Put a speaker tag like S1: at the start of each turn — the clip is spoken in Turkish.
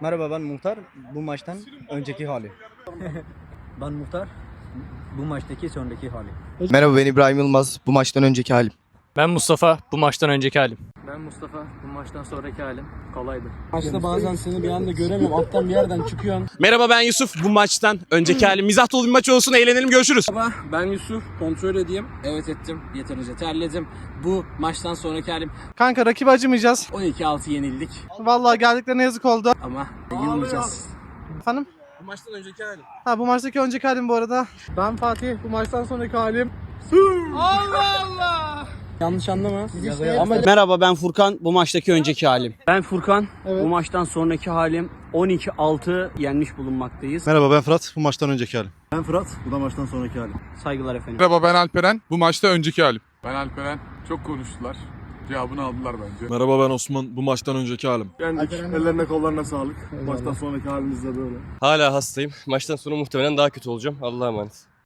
S1: Merhaba ben Muhtar. Bu maçtan önceki hali.
S2: Ben Muhtar. Bu maçtaki sonraki hali.
S3: Merhaba ben İbrahim Yılmaz. Bu maçtan önceki halim.
S4: Ben Mustafa, bu maçtan önceki halim.
S2: Ben Mustafa. Bu maçtan sonraki halim. Kolaydı.
S5: Maçta bazen seni bir anda göremiyorum. Alttan bir yerden çıkıyorsun.
S6: Merhaba ben Yusuf. Bu maçtan önceki halim. Mizah dolu bir maç olsun. Eğlenelim. Görüşürüz.
S5: Merhaba ben Yusuf. Kontrol edeyim. Evet ettim. Yeterince terledim. Bu maçtan sonraki halim
S7: Kanka rakibi acımayacağız.
S5: 12-6 yenildik.
S7: Vallahi geldiklerine yazık oldu.
S5: Ama yılmayacağız.
S7: Efendim?
S5: Bu maçtan önceki halim.
S7: Ha bu maçtaki önceki halim bu arada. Ben Fatih. Bu maçtan sonraki halim.
S5: Yanlış anlama.
S2: Ama
S8: Merhaba ben Furkan. Bu maçtaki önceki halim.
S2: ben Furkan.
S7: Evet.
S2: Bu maçtan sonraki halim 12-6 yenmiş bulunmaktayız.
S3: Merhaba ben Fırat. Bu maçtan önceki halim.
S8: Ben Fırat. Bu da maçtan sonraki halim.
S2: Saygılar efendim.
S9: Merhaba ben Alperen. Bu maçta önceki halim.
S10: Ben Alperen. Çok konuştular. Cevabını aldılar bence.
S9: Merhaba ben Osman. Bu maçtan önceki halim.
S8: Yendik. Ellerine kollarına sağlık. Maçtan sonraki halimiz de böyle.
S11: Hala hastayım. Maçtan sonra muhtemelen daha kötü olacağım. Allah'a emanet.